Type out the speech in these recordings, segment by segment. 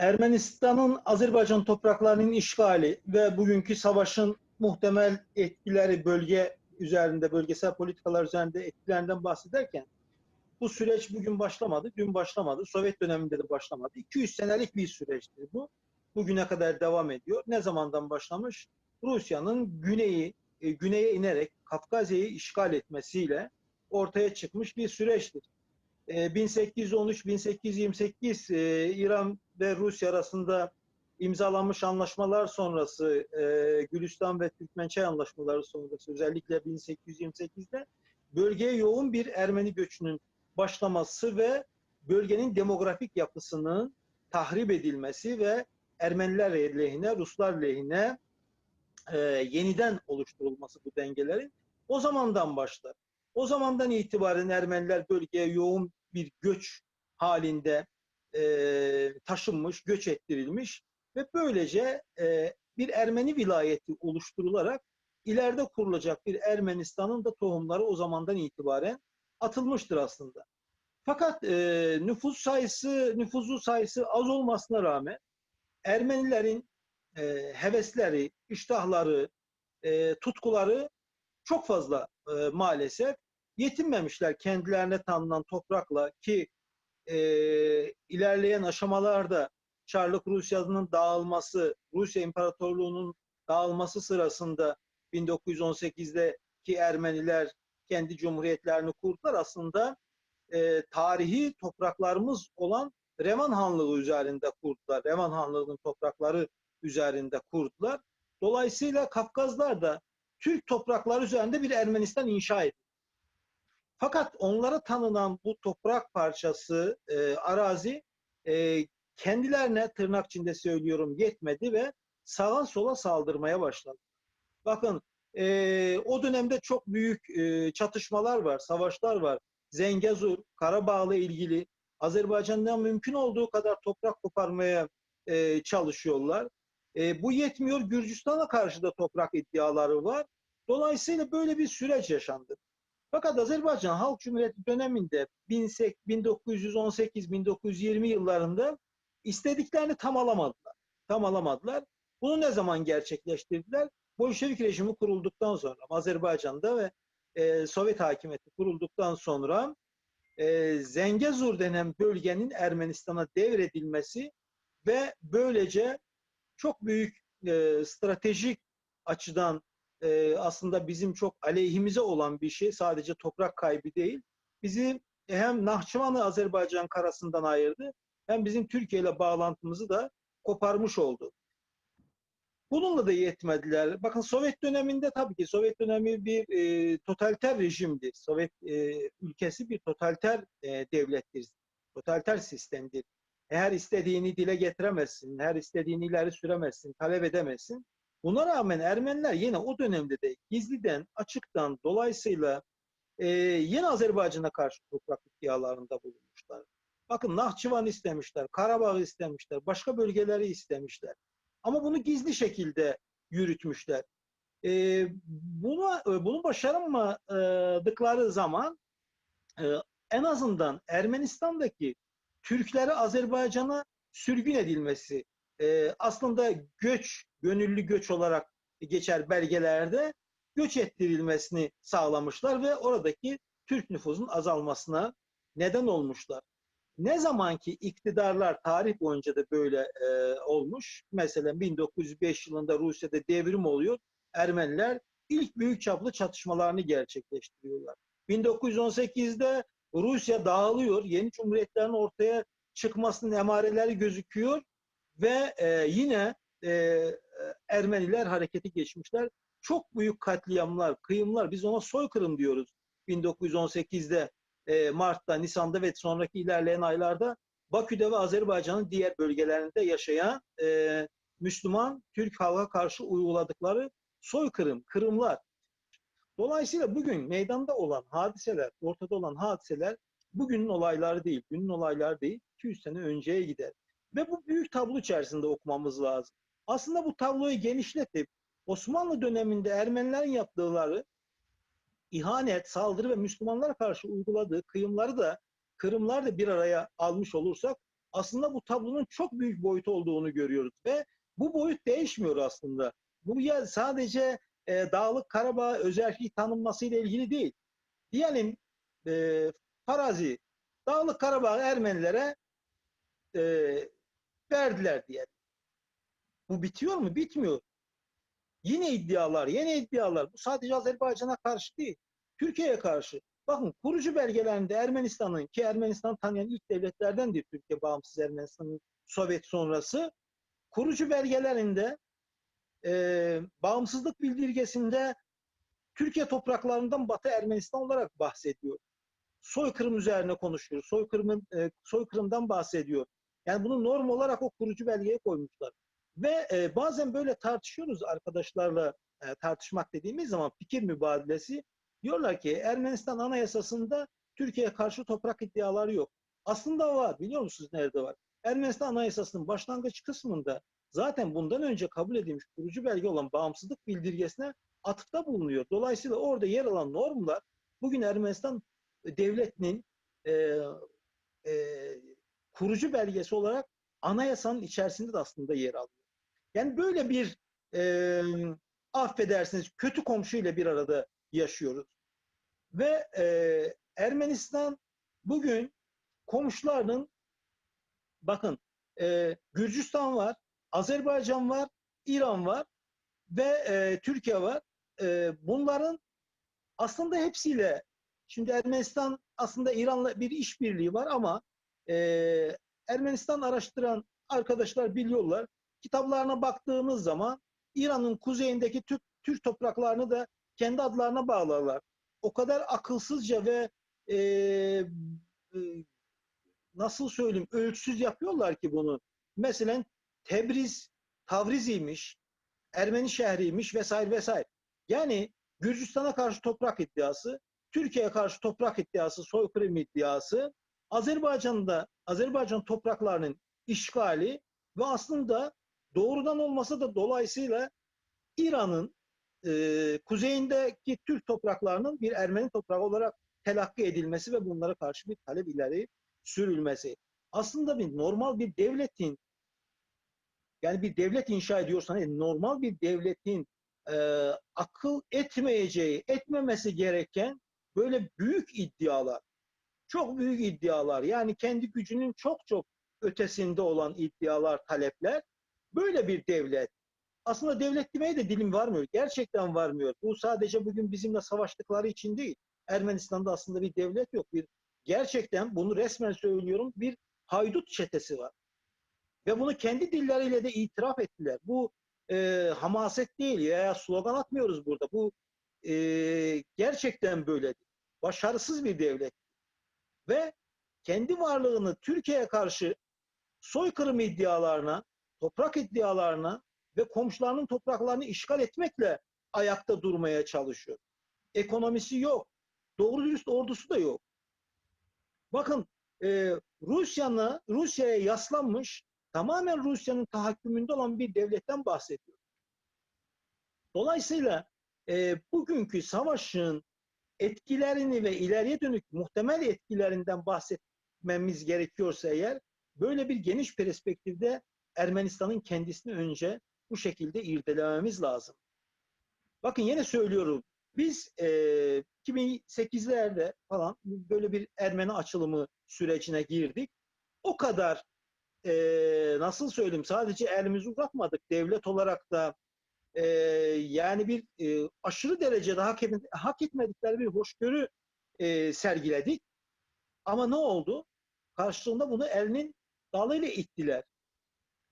Ermenistan'ın Azerbaycan topraklarının işgali ve bugünkü savaşın muhtemel etkileri bölge üzerinde, bölgesel politikalar üzerinde etkilerinden bahsederken bu süreç bugün başlamadı, dün başlamadı, Sovyet döneminde de başlamadı. 200 senelik bir süreçtir bu. Bugüne kadar devam ediyor. Ne zamandan başlamış? Rusya'nın güneyi, e, güneye inerek Kafkasya'yı işgal etmesiyle ortaya çıkmış bir süreçtir. E, 1813-1828 e, İran ve Rusya arasında imzalanmış anlaşmalar sonrası, e, Gülistan ve Türkmençay anlaşmaları sonrası özellikle 1828'de bölgeye yoğun bir Ermeni göçünün başlaması ve bölgenin demografik yapısının tahrip edilmesi ve Ermeniler lehine, Ruslar lehine e, yeniden oluşturulması bu dengelerin o zamandan başlar. O zamandan itibaren Ermeniler bölgeye yoğun bir göç halinde e, taşınmış, göç ettirilmiş ve böylece e, bir Ermeni vilayeti oluşturularak ileride kurulacak bir Ermenistan'ın da tohumları o zamandan itibaren atılmıştır aslında. Fakat e, nüfus sayısı, nüfusu sayısı az olmasına rağmen Ermenilerin e, hevesleri, iştahları, e, tutkuları çok fazla e, maalesef yetinmemişler kendilerine tanınan toprakla ki e, ilerleyen aşamalarda Çarlık Rusya'nın dağılması, Rusya İmparatorluğu'nun dağılması sırasında 1918'deki Ermeniler kendi cumhuriyetlerini kurdular. Aslında e, tarihi topraklarımız olan Revan Hanlığı üzerinde kurdular. Revan Hanlığı'nın toprakları üzerinde kurdular. Dolayısıyla Kafkazlar da Türk toprakları üzerinde bir Ermenistan inşa etti. Fakat onlara tanınan bu toprak parçası, e, arazi e, kendilerine tırnak içinde söylüyorum yetmedi ve sağa sola saldırmaya başladı. Bakın e, o dönemde çok büyük e, çatışmalar var, savaşlar var. Zengezur, Karabağ'la ilgili Azerbaycan'dan mümkün olduğu kadar toprak koparmaya e, çalışıyorlar. E, bu yetmiyor, Gürcistan'a karşı da toprak iddiaları var. Dolayısıyla böyle bir süreç yaşandı. Fakat Azerbaycan Halk Cumhuriyeti döneminde 1918-1920 yıllarında istediklerini tam alamadılar. Tam alamadılar. Bunu ne zaman gerçekleştirdiler? Bolşevik rejimi kurulduktan sonra Azerbaycan'da ve e, Sovyet hakimiyeti kurulduktan sonra e, Zengezur denen bölgenin Ermenistan'a devredilmesi ve böylece çok büyük e, stratejik açıdan e, aslında bizim çok aleyhimize olan bir şey. Sadece toprak kaybı değil. Bizi hem Nahçıvan'ı Azerbaycan karasından ayırdı hem bizim Türkiye ile bağlantımızı da koparmış oldu. Bununla da yetmediler. Bakın Sovyet döneminde tabii ki Sovyet dönemi bir e, totaliter rejimdir. Sovyet e, ülkesi bir totaliter e, devlettir. Totaliter sistemdir. Her istediğini dile getiremezsin, her istediğini ileri süremezsin, talep edemezsin. Buna rağmen Ermeniler yine o dönemde de gizliden, açıktan dolayısıyla e, yine Azerbaycan'a karşı toprak iddialarında bulunmuşlar. Bakın Nahçıvan istemişler, Karabağ istemişler, başka bölgeleri istemişler. Ama bunu gizli şekilde yürütmüşler. E, bunu, bunu başaramadıkları zaman e, en azından Ermenistan'daki Türkleri Azerbaycan'a sürgün edilmesi e, aslında göç, gönüllü göç olarak geçer belgelerde göç ettirilmesini sağlamışlar ve oradaki Türk nüfusun azalmasına neden olmuşlar. Ne zamanki iktidarlar tarih boyunca da böyle e, olmuş. Mesela 1905 yılında Rusya'da devrim oluyor. Ermeniler ilk büyük çaplı çatışmalarını gerçekleştiriyorlar. 1918'de Rusya dağılıyor. Yeni cumhuriyetlerin ortaya çıkmasının emareleri gözüküyor ve e, yine e, Ermeniler hareketi geçmişler. Çok büyük katliamlar, kıyımlar, biz ona soykırım diyoruz. 1918'de e, Mart'ta, Nisan'da ve sonraki ilerleyen aylarda Bakü'de ve Azerbaycan'ın diğer bölgelerinde yaşayan e, Müslüman Türk halka karşı uyguladıkları soykırım, kırımlar. Dolayısıyla bugün meydanda olan hadiseler, ortada olan hadiseler bugünün olayları değil, günün olayları değil, 200 sene önceye gider. Ve bu büyük tablo içerisinde okumamız lazım. Aslında bu tabloyu genişletip Osmanlı döneminde Ermenilerin yaptıkları ihanet, saldırı ve Müslümanlara karşı uyguladığı kıyımları da kırımlar da bir araya almış olursak aslında bu tablonun çok büyük boyutu olduğunu görüyoruz ve bu boyut değişmiyor aslında. Bu ya sadece e, Dağlık Karabağ özelliği tanınması ile ilgili değil. Diyelim e, farazi Dağlık Karabağ Ermenilere e, verdiler diye. Bu bitiyor mu? Bitmiyor. Yine iddialar, yeni iddialar. Bu sadece Azerbaycan'a karşı değil. Türkiye'ye karşı. Bakın kurucu belgelerinde Ermenistan'ın ki Ermenistan tanıyan ilk devletlerdendir Türkiye bağımsız Ermenistan'ın Sovyet sonrası. Kurucu belgelerinde e, bağımsızlık bildirgesinde Türkiye topraklarından Batı Ermenistan olarak bahsediyor. Soykırım üzerine konuşuyor. Soykırımın e, soykırımdan bahsediyor. Yani bunu norm olarak o kurucu belgeye koymuşlar. Ve e, bazen böyle tartışıyoruz arkadaşlarla e, tartışmak dediğimiz zaman fikir mübadelesi. Diyorlar ki Ermenistan Anayasası'nda Türkiye'ye karşı toprak iddiaları yok. Aslında var. Biliyor musunuz nerede var? Ermenistan Anayasası'nın başlangıç kısmında zaten bundan önce kabul edilmiş kurucu belge olan bağımsızlık bildirgesine atıfta bulunuyor. Dolayısıyla orada yer alan normlar bugün Ermenistan devletinin e, e, kurucu belgesi olarak anayasanın içerisinde de aslında yer alıyor. Yani böyle bir e, affedersiniz kötü komşuyla bir arada yaşıyoruz. Ve e, Ermenistan bugün komşularının bakın e, Gürcistan var, Azerbaycan var, İran var ve e, Türkiye var. E, bunların aslında hepsiyle şimdi Ermenistan aslında İran'la bir işbirliği var ama e, Ermenistan araştıran arkadaşlar biliyorlar. Kitaplarına baktığımız zaman İran'ın kuzeyindeki Türk, Türk topraklarını da kendi adlarına bağlarlar. O kadar akılsızca ve e, e, nasıl söyleyeyim ölçüsüz yapıyorlar ki bunu. Mesela Tebriz Tavriziymiş, Ermeni şehriymiş vesaire vesaire. Yani Gürcistan'a karşı toprak iddiası, Türkiye'ye karşı toprak iddiası, soykırım iddiası, Azerbaycan'da Azerbaycan topraklarının işgali ve aslında doğrudan olmasa da dolayısıyla İran'ın e, kuzeyindeki Türk topraklarının bir Ermeni toprağı olarak telakki edilmesi ve bunlara karşı bir talep ileri sürülmesi. Aslında bir normal bir devletin yani bir devlet inşa ediyorsan yani normal bir devletin e, akıl etmeyeceği, etmemesi gereken böyle büyük iddialar, çok büyük iddialar yani kendi gücünün çok çok ötesinde olan iddialar, talepler böyle bir devlet. Aslında devlet demeye de dilim varmıyor. Gerçekten varmıyor. Bu sadece bugün bizimle savaştıkları için değil. Ermenistan'da aslında bir devlet yok. Bir gerçekten bunu resmen söylüyorum bir haydut çetesi var. Ve bunu kendi dilleriyle de itiraf ettiler. Bu e, hamaset değil ya slogan atmıyoruz burada. Bu e, gerçekten böyledir. Başarısız bir devlet. Ve kendi varlığını Türkiye'ye karşı soykırım iddialarına, toprak iddialarına ve komşularının topraklarını işgal etmekle ayakta durmaya çalışıyor. Ekonomisi yok. Doğru dürüst ordusu da yok. Bakın e, Rusya'na Rusya'ya yaslanmış tamamen Rusya'nın tahakkümünde olan bir devletten bahsediyor. Dolayısıyla e, bugünkü savaşın etkilerini ve ileriye dönük muhtemel etkilerinden bahsetmemiz gerekiyorsa eğer böyle bir geniş perspektifte Ermenistan'ın kendisini önce bu şekilde irdelememiz lazım. Bakın yine söylüyorum. Biz e, 2008'lerde falan böyle bir Ermeni açılımı sürecine girdik. O kadar e, nasıl söyleyeyim sadece elimizi uzatmadık. Devlet olarak da e, yani bir e, aşırı derecede hak, et, hak etmedikleri bir hoşgörü e, sergiledik. Ama ne oldu? Karşılığında bunu elinin dalıyla ittiler.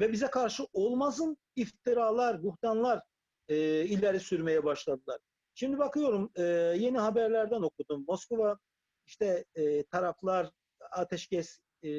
Ve bize karşı olmazın iftiralar, buhtanlar e, ileri sürmeye başladılar. Şimdi bakıyorum e, yeni haberlerden okudum. Moskova işte e, taraflar ateşkes e,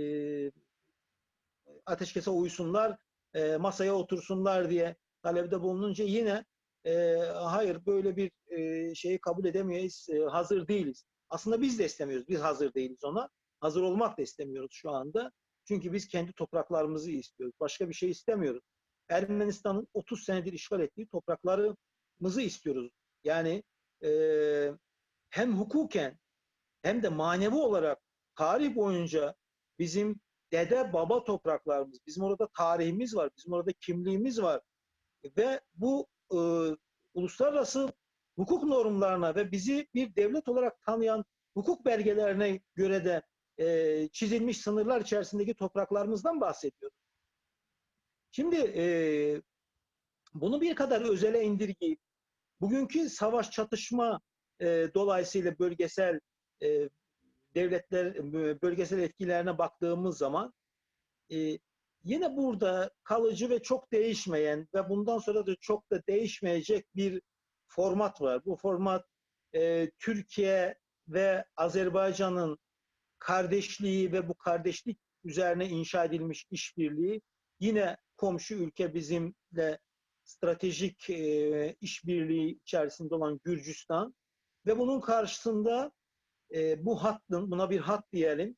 ateşkese uysunlar, e, masaya otursunlar diye talepte bulununca yine e, hayır böyle bir e, şeyi kabul edemeyiz, e, hazır değiliz. Aslında biz de istemiyoruz, biz hazır değiliz ona. Hazır olmak da istemiyoruz şu anda. Çünkü biz kendi topraklarımızı istiyoruz. Başka bir şey istemiyoruz. Ermenistan'ın 30 senedir işgal ettiği topraklarımızı istiyoruz. Yani e, hem hukuken hem de manevi olarak tarih boyunca bizim dede baba topraklarımız. Bizim orada tarihimiz var. Bizim orada kimliğimiz var. Ve bu e, uluslararası hukuk normlarına ve bizi bir devlet olarak tanıyan hukuk belgelerine göre de e, çizilmiş sınırlar içerisindeki topraklarımızdan bahsediyoruz. Şimdi e, bunu bir kadar özele indirgeyip bugünkü savaş çatışma e, dolayısıyla bölgesel e, devletler e, bölgesel etkilerine baktığımız zaman e, yine burada kalıcı ve çok değişmeyen ve bundan sonra da çok da değişmeyecek bir format var. Bu format e, Türkiye ve Azerbaycan'ın kardeşliği ve bu kardeşlik üzerine inşa edilmiş işbirliği yine komşu ülke bizimle stratejik e, işbirliği içerisinde olan Gürcistan ve bunun karşısında e, bu hattın, buna bir hat diyelim,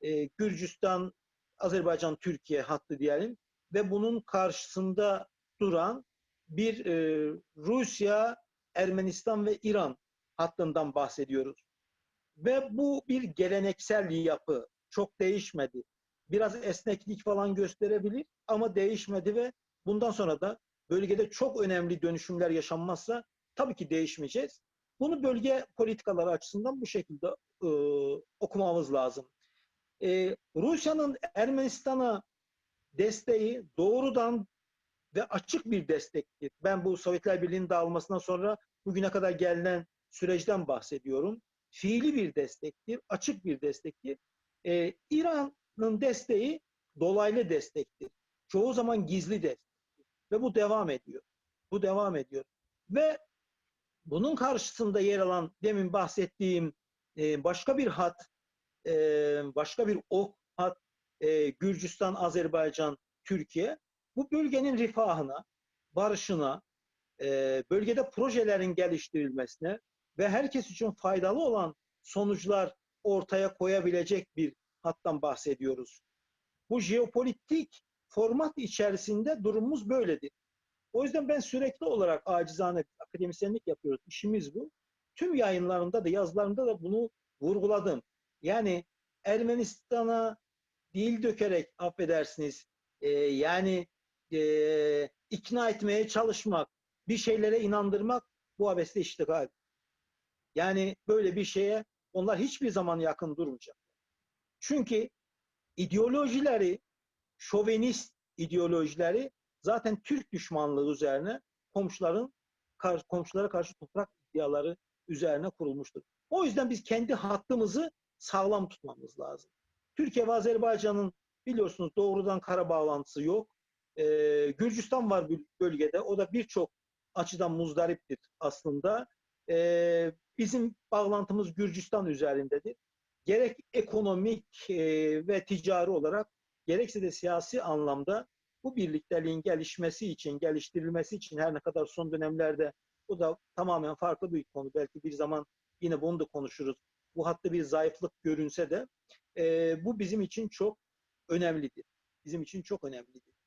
e, Gürcistan, Azerbaycan, Türkiye hattı diyelim ve bunun karşısında duran bir e, Rusya, Ermenistan ve İran hattından bahsediyoruz. Ve bu bir geleneksel yapı, çok değişmedi. Biraz esneklik falan gösterebilir ama değişmedi ve bundan sonra da bölgede çok önemli dönüşümler yaşanmazsa tabii ki değişmeyeceğiz. Bunu bölge politikaları açısından bu şekilde e, okumamız lazım. E, Rusya'nın Ermenistan'a desteği doğrudan ve açık bir destektir. Ben bu Sovyetler Birliği'nin dağılmasından sonra bugüne kadar gelinen süreçten bahsediyorum. Fiili bir destektir, açık bir destektir. E, İran'ın desteği dolaylı destektir. Çoğu zaman gizli destektir. Ve bu devam ediyor. Bu devam ediyor. Ve bunun karşısında yer alan demin bahsettiğim e, başka bir hat, e, başka bir ok hat, e, Gürcistan, Azerbaycan, Türkiye bu bölgenin rifahına, barışına, e, bölgede projelerin geliştirilmesine ve herkes için faydalı olan sonuçlar ortaya koyabilecek bir hattan bahsediyoruz. Bu jeopolitik format içerisinde durumumuz böyledir. O yüzden ben sürekli olarak acizane akademisyenlik yapıyoruz. İşimiz bu. Tüm yayınlarımda da yazılarımda da bunu vurguladım. Yani Ermenistan'a dil dökerek affedersiniz e, yani e, ikna etmeye çalışmak, bir şeylere inandırmak bu abeste iştigal. Yani böyle bir şeye onlar hiçbir zaman yakın durmayacak. Çünkü ideolojileri, şovenist ideolojileri zaten Türk düşmanlığı üzerine komşuların komşulara karşı toprak iddiaları üzerine kurulmuştur. O yüzden biz kendi hattımızı sağlam tutmamız lazım. Türkiye ve Azerbaycan'ın biliyorsunuz doğrudan kara bağlantısı yok. Ee, Gürcistan var bölgede. O da birçok açıdan muzdariptir aslında. Ee, bizim bağlantımız Gürcistan üzerindedir. Gerek ekonomik e, ve ticari olarak gerekse de siyasi anlamda bu birlikteliğin gelişmesi için, geliştirilmesi için her ne kadar son dönemlerde bu da tamamen farklı bir konu. Belki bir zaman yine bunu da konuşuruz. Bu hatta bir zayıflık görünse de e, bu bizim için çok önemlidir. Bizim için çok önemlidir.